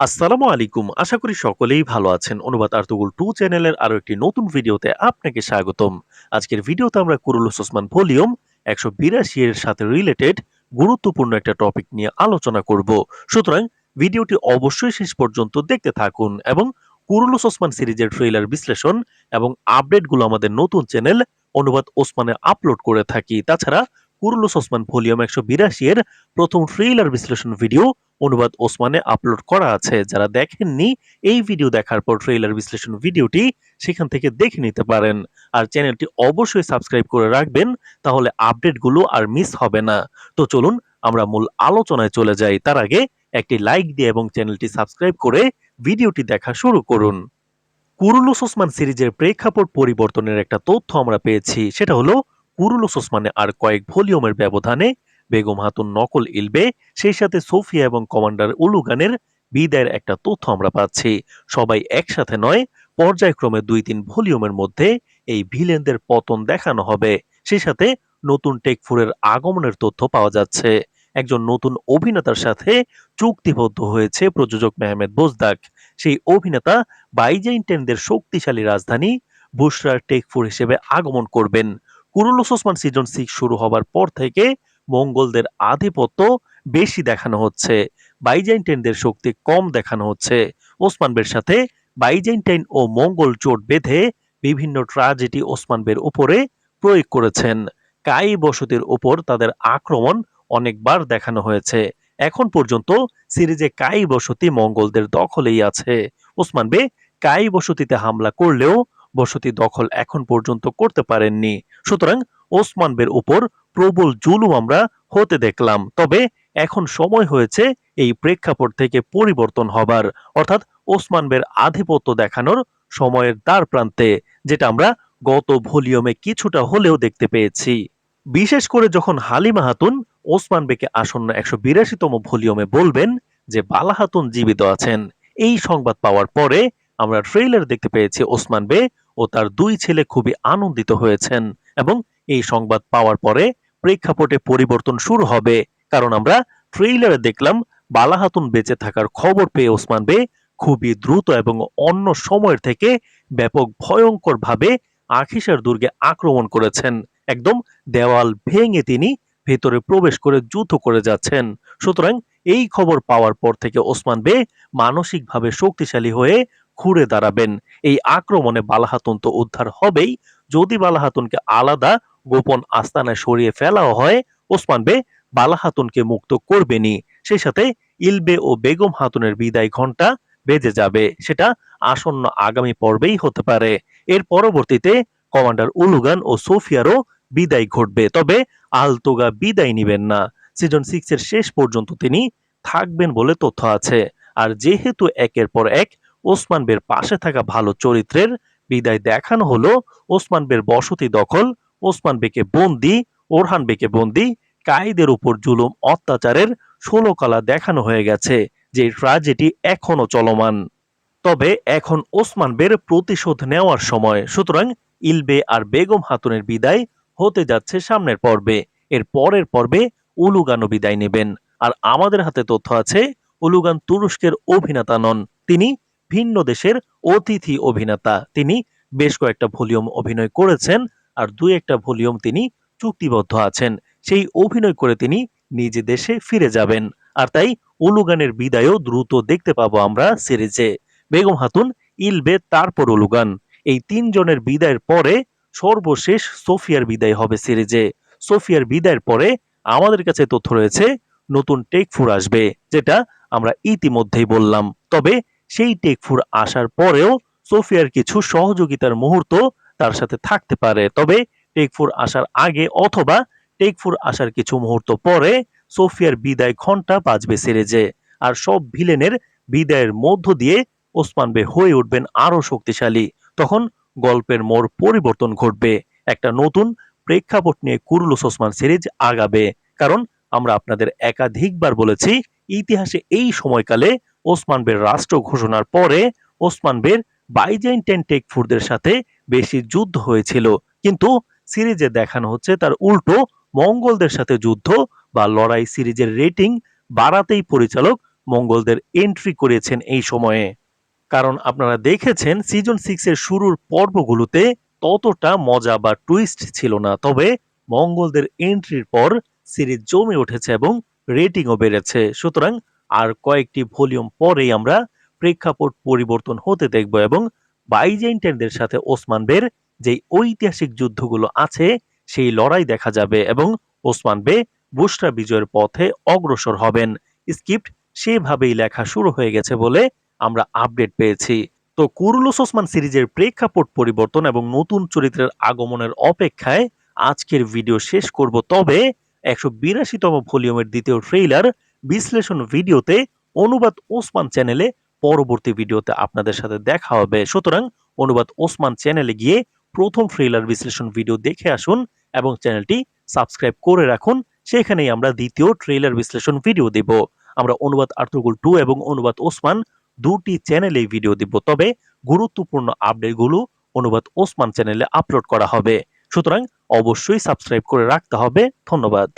আসসালামু আলাইকুম। আশা করি সকলেই ভালো আছেন। অনুবাদ আর্তুগুল টু চ্যানেলের আরও একটি নতুন ভিডিওতে আপনাকে স্বাগতম। আজকের ভিডিওতে আমরা কুরুলুস ওসমান ভলিউম একশো বিরাশি এর সাথে রিলেটেড গুরুত্বপূর্ণ একটা টপিক নিয়ে আলোচনা করব। সুতরাং ভিডিওটি অবশ্যই শেষ পর্যন্ত দেখতে থাকুন এবং কুরুলুস ওসমান সিরিজের ট্রেলার বিশ্লেষণ এবং আপডেটগুলো আমাদের নতুন চ্যানেল অনুবাদ ওসমানে আপলোড করে থাকি। তাছাড়া কুরুলুস ওসমান ভলিউম একশো বিরাশি এর প্রথম ট্রেলার বিশ্লেষণ ভিডিও অনুবাদ ওসমানে আপলোড করা আছে। যারা দেখেননি, এই ভিডিও দেখার পর ট্রেলার বিশ্লেষণ ভিডিওটি সেখান থেকে দেখে নিতে পারেন। আর চ্যানেলটি অবশ্যই সাবস্ক্রাইব করে রাখবেন, তাহলে আপডেটগুলো আর মিস হবে না। তো চলুন, আমরা মূল আলোচনায় চলে যাই। তার আগে একটি লাইক দিয়ে এবং চ্যানেলটি সাবস্ক্রাইব করে ভিডিওটি দেখা শুরু করুন। কুরুলুস ওসমান সিরিজের প্রেক্ষাপট পরিবর্তনের একটা তথ্য আমরা পেয়েছি। সেটা হলো, কুরুলুস ওসমানে আর কয়েক ভলিউমের ব্যবধানে বেগম হাতুন নকল ইলবে সেই সাথে সোফিয়া এবং কমান্ডার উলুগানের বিদায়ের একটা তথ্য আমরা পাচ্ছি। সবাই একসাথে নয়, পর্যায়ক্রমে দুই তিন ভলিউমের মধ্যে এই ভিলেনদের পতন দেখানো হবে। সেই সাথে নতুন টেকফুরের আগমনের তথ্য পাওয়া যাচ্ছে। একজন নতুন অভিনেতার সাথে চুক্তিবদ্ধ হয়েছে প্রযোজক মেহমেদ বোজদাক। সেই অভিনেতা বাইজাইন্টেনদের শক্তিশালী রাজধানী বুশরার টেকফুর হিসেবে আগমন করবেন। কুরুলুস ওসমান সিজন সিক্স শুরু হবার পর থেকে মঙ্গলদের আধিপত্য বেশি দেখানো হচ্ছে। বাইজাইন্টাইনদের শক্তি কম দেখানো হচ্ছে। ওসমানবের সাথে বাইজাইন্টাইন ও মঙ্গল জোট বেঁধে বিভিন্ন ট্রাজেডি ওসমানবের উপরে প্রয়োগ করেছেন। কাই বসতির উপর তাদের আক্রমণ অনেকবার দেখানো হয়েছে। এখন পর্যন্ত সিরিজে কাই বসতি মঙ্গলদের দখলেই আছে। ওসমান বে কাই বসতিতে হামলা করলেও বসতি দখল এখন পর্যন্ত করতে পারেননি। সুতরাং ওসমানবের উপর প্রবল জুলুম আমরা হতে দেখলাম। তবে এখন সময় হয়েছে এই প্রেক্ষাপট থেকে পরিবর্তন হবার। অর্থাৎ ওসমানবের আধিপত্য দেখানোর সময়ের দ্বার প্রান্তে, যেটা আমরা গত ভলিউমে কিছুটা হলেও দেখতে পেয়েছি। বিশেষ করে যখন হালিমা হাতুন ওসমান বেকে আসন্ন একশো বিরাশিতম ভলিউমে বলবেন যে, বালা হাতুন জীবিত আছেন। এই সংবাদ পাওয়ার পরে আমরা ট্রেইলার দেখতে পেয়েছি ওসমান বে ও তার দুই ছেলে খুবই আনন্দিত হয়েছেন এবং এই সংবাদ পাওয়ার পরে প্রেক্ষাপটে পরিবর্তন শুরু হবে। কারণ আমরা ট্রেইলারে দেখলাম বালা হাতুন বেঁচে থাকার খবর পেয়ে ওসমান বে খুবই দ্রুত এবং অন্য সময়ের থেকে ব্যাপক ভয়ঙ্কর ভাবে আখিসার দুর্গে আক্রমণ করেছেন। একদম দেওয়াল ভেঙে তিনি ভেতরে প্রবেশ করে যুদ্ধ করে যাচ্ছেন। সুতরাং এই খবর পাওয়ার পর থেকে ওসমান বে মানসিকভাবে শক্তিশালী হয়ে ঘুরে দাঁড়াবেন। এই আক্রমণে বালাহাতুন তো উদ্ধার হবেই। যদি বালাহাতুনকে আলাদা গোপন আস্তানায় সরিয়ে ফেলাও হয়, ওসমান বে বালা হাতুনকে মুক্ত করবেনি সেই সাথে ইলবে ও বেগম হাতুনের বিদায় ঘণ্টা বেজে যাবে। সেটা আসন্ন আগামী পর্বেই হতে পারে। এর পরবর্তীতে কমান্ডার উলুগান ও সোফিয়ারও বিদায় ঘটবে। তবে আলতোগা বিদায় নিবেন না। সিজন সিক্স এর শেষ পর্যন্ত তিনি থাকবেন বলে তথ্য আছে। আর যেহেতু একের পর এক ওসমান বের পাশে থাকা ভালো চরিত্রের বিদায় দেখানো হলো ওসমান বের বসতি দখল, ওসমান বেকে বন্দি, ওরহান বেকে বন্দি কাইদের উপর জুলুম, অত্যাচারের ষোলো কলা দেখানো হয়ে গেছে, যে ট্রাজেডি এখনও চলমান। তবে এখন ওসমান বের প্রতিশোধ নেওয়ার সময়, সুতরাং ইলবে আর বেগম হাতুনের বিদায় হতে যাচ্ছে সামনের পর্বে। এর পরের পর্বে উলুগানও বিদায় নেবেন। আর আমাদের হাতে তথ্য আছে, উলুগান তুরস্কের অভিনেতা নন, তিনি ভিন্ন দেশের অতিথি অভিনেতা। তিনি বেশ কয়েকটা ভলিউম অভিনয় করেছেন আর দুই একটা ভলিউম তিনি চুক্তিবদ্ধ আছেন। সেই অভিনয় করে তিনি নিজ দেশে ফিরে যাবেন। আর তাই উলুগানের বিদায়ও দ্রুত দেখতে পাবো আমরা সিরিজে। বেগম হাতুন, ইলবে, তারপর উলুগান এই তিনজনের বিদায়ের পরে সর্বশেষ সোফিয়ার বিদায় হবে সিরিজে। সোফিয়ার বিদায়ের পরে আমাদের কাছে তথ্য রয়েছে, নতুন টেকফুর আসবে, যেটা আমরা ইতিমধ্যেই বললাম। তবে সেই টেকফুর আসার পরেও সোফিয়ার কিছু সহযোগিতার মুহূর্ত তার সাথে থাকতে পারে। তবে টেকফুর আসার আগে অথবা টেকফুর আসার কিছু মুহূর্ত পরে সোফিয়ার বিদায় ঘণ্টা বাজবে সিরিজে আর সব ভিলেনের বিদায়ের মধ্য দিয়ে ওসমান বে হয়ে উঠবেন আরও শক্তিশালী। তখন গল্পের মোড় পরিবর্তন ঘটবে। একটা নতুন প্রেক্ষাপট নিয়ে কুরুলুস ওসমান সিরিজ আগাবে। কারণ আমরা আপনাদের একাধিকবার বলেছি, ইতিহাসে এই সময়কালে ওসমান বের রাষ্ট্র ঘোষণার পরে ওসমান বের বাইজেন্টাইন টেকফুরদের সাথে বেশি যুদ্ধ হয়েছিল। কিন্তু সিরিজে দেখানো হচ্ছে তার উল্টো মঙ্গলদের সাথে যুদ্ধ বা লড়াই সিরিজের রেটিং বাড়াতেই পরিচালক মঙ্গলদের এন্ট্রি করেছেন এই সময়ে। কারণ আপনারা দেখেছেন সিজন সিক্স এর শুরুর পর্বগুলোতে ততটা মজা বা টুইস্ট ছিল না, তবে মঙ্গলদের এন্ট্রির পর সিরিজ জমে উঠেছে এবং রেটিংও বেড়েছে। সুতরাং আর কয়েকটি ভলিউম পরেই আমরা প্রেক্ষাপট পরিবর্তন হতে দেখব এবং বাইজেন্টাইনদের সাথে ওসমান বের যে ঐতিহাসিক যুদ্ধগুলো আছে, সেই লড়াই দেখা যাবে এবং ওসমান বে বুশরা বিজয়ের পথে অগ্রসর হবেন। স্ক্রিপ্ট সেভাবেই লেখা শুরু হয়ে গেছে বলে আমরা আপডেট পেয়েছি। তো কুরুলুস ওসমান সিরিজের প্রেক্ষাপট পরিবর্তন এবং নতুন চরিত্রের আগমনের অপেক্ষায় আজকের ভিডিও শেষ করব। তবে একশো বিরাশিতম ভলিউমের দ্বিতীয় ট্রেইলার বিশ্লেষণ ভিডিওতে অনুবাদ ওসমান চ্যানেলে পরবর্তী ভিডিওতে আপনাদের সাথে দেখা হবে। সুতরাং অনুবাদ ওসমান চ্যানেলে গিয়ে প্রথম ট্রেইলার বিশ্লেষণ ভিডিও দেখে আসুন এবং চ্যানেলটি সাবস্ক্রাইব করে রাখুন। সেখানেই আমরা দ্বিতীয় ট্রেইলার বিশ্লেষণ ভিডিও দেব। আমরা অনুবাদ আর্থগুল টু এবং অনুবাদ ওসমান দুটি চ্যানেলে ভিডিও দিব। তবে গুরুত্বপূর্ণ আপডেটগুলো অনুবাদ ওসমান চ্যানেলে আপলোড করা হবে। সুতরাং অবশ্যই সাবস্ক্রাইব করে রাখতে হবে। ধন্যবাদ।